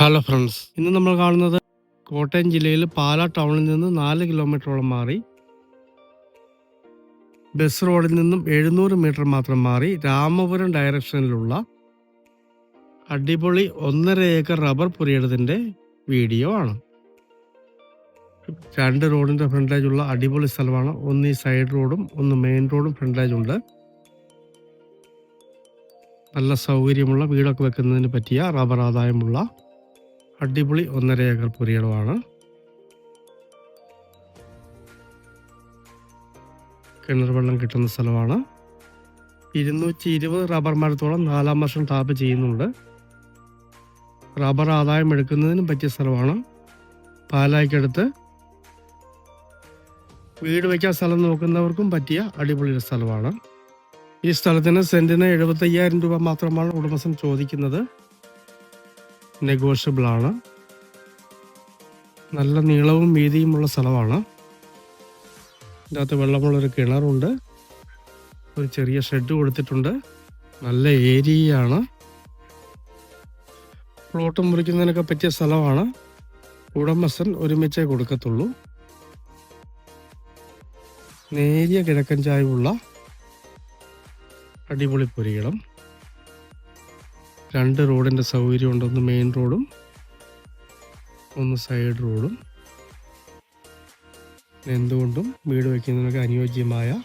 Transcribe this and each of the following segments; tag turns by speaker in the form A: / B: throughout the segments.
A: Hello friends ഇന്ന് നമ്മൾ കാണുന്നത് കോട്ടയം ജില്ലയിൽ പാല ടൗണിൽ നിന്ന് നാല് കിലോമീറ്ററോളം മാറി. ബസ് റോഡിൽ നിന്നും എഴുന്നൂറ് മീറ്റർ മാത്രം മാറി രാമപുരം ഡയറക്ഷനിലുള്ള അടിപൊളി ഒന്നര ഏക്കർ റബ്ബർ പുരയിടത്തിന്റെ വീഡിയോ ആണ്. രണ്ട് റോഡിന്റെ ഫ്രണ്ടേജുള്ള അടിപൊളി സ്ഥലമാണ്. ഒന്ന് ഈ സൈഡ് റോഡും ഒന്ന് മെയിൻ റോഡും ഫ്രണ്ടേജുണ്ട് നല്ല സൗകര്യമുള്ള വീടൊക്കെ വെക്കുന്നതിന് പറ്റിയ റബ്ബർ ആദായമുള്ള അടിപൊളി ഒന്നര ഏക്കർ പുരയിടമാണ്. കിണർ വെള്ളം കിട്ടുന്ന സ്ഥലമാണ്. ഇരുന്നൂറ്റി ഇരുപത് റബ്ബർ മരത്തോളം നാലാം വർഷം ടാപ്പ് ചെയ്യുന്നുണ്ട്. റബ്ബർ ആദായം എടുക്കുന്നതിനും പറ്റിയ സ്ഥലമാണ്. പാലായ്ക്കടുത്ത് വീട് വയ്ക്കാൻ സ്ഥലം നോക്കുന്നവർക്കും പറ്റിയ അടിപൊളി സ്ഥലമാണ്. ഈ സ്ഥലത്തിന് സെന്റിന് എഴുപത്തയ്യായിരം രൂപ മാത്രമാണ് ഉടമസ്ഥൻ ചോദിക്കുന്നത്. നെഗോഷ്യബിൾ ആണ് നല്ല നീളവും വീതിയുമുള്ള സ്ഥലമാണ്. ഇതിനകത്ത് വെള്ളമുള്ളൊരു കിണറുണ്ട്. ഒരു ചെറിയ ഷെഡ് കൊടുത്തിട്ടുണ്ട്. നല്ല ഏരിയയാണ്. പ്ലോട്ട് മുറിക്കുന്നതിനൊക്കെ പറ്റിയ സ്ഥലമാണ്. ഉടമസ്ഥൻ ഒരുമിച്ചേ കൊടുക്കത്തുള്ളൂ. നേരിയ കിഴക്കൻ ചായവുള്ള അടിപൊളി പുരിയിടം രണ്ട് റോഡിന്റെ സൗകര്യം ഉണ്ട് ഒന്ന് മെയിൻ റോഡും ഒന്ന് സൈഡ് റോഡും. എന്തുകൊണ്ടും വീട് വയ്ക്കുന്നതിനൊക്കെ അനുയോജ്യമായ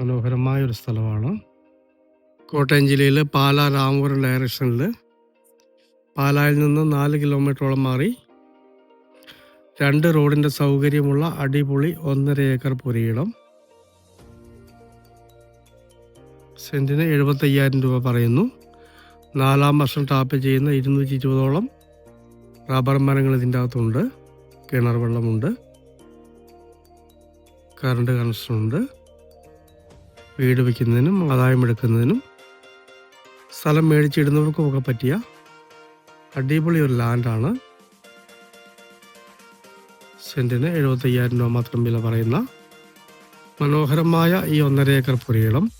A: മനോഹരമായ ഒരു സ്ഥലമാണ്. കോട്ടയം ജില്ലയിൽ പാല രാമപുരം ഡയറക്ഷനിൽ പാലായിൽ നിന്ന് നാല് കിലോമീറ്ററോളം മാറി രണ്ട് റോഡിന്റെ സൗകര്യമുള്ള അടിപൊളി ഒന്നര ഏക്കർ പുരയിടം. സെന്റിന് എഴുപത്തയ്യായിരം രൂപ പറയുന്നു. നാലാം വർഷം ടാപ്പ് ചെയ്യുന്ന ഇരുന്നൂറ്റി ഇരുപതോളം റബ്ബർ മരങ്ങൾ ഇതിന്റെ അകത്തുണ്ട്. കിണർ വെള്ളമുണ്ട്. കറണ്ട് കണക്ഷനുണ്ട്. വീട് വയ്ക്കുന്നതിനും ആദായം എടുക്കുന്നതിനും സ്ഥലം മേടിച്ചിടുന്നവർക്കും ഒക്കെ പറ്റിയ അടിപൊളി ഒരു ലാൻഡാണ് സെന്റിന് എഴുപത്തയ്യായിരം രൂപ മാത്രം വില പറയുന്ന മനോഹരമായ ഈ ഒന്നര ഏക്കർ പുരയിടം.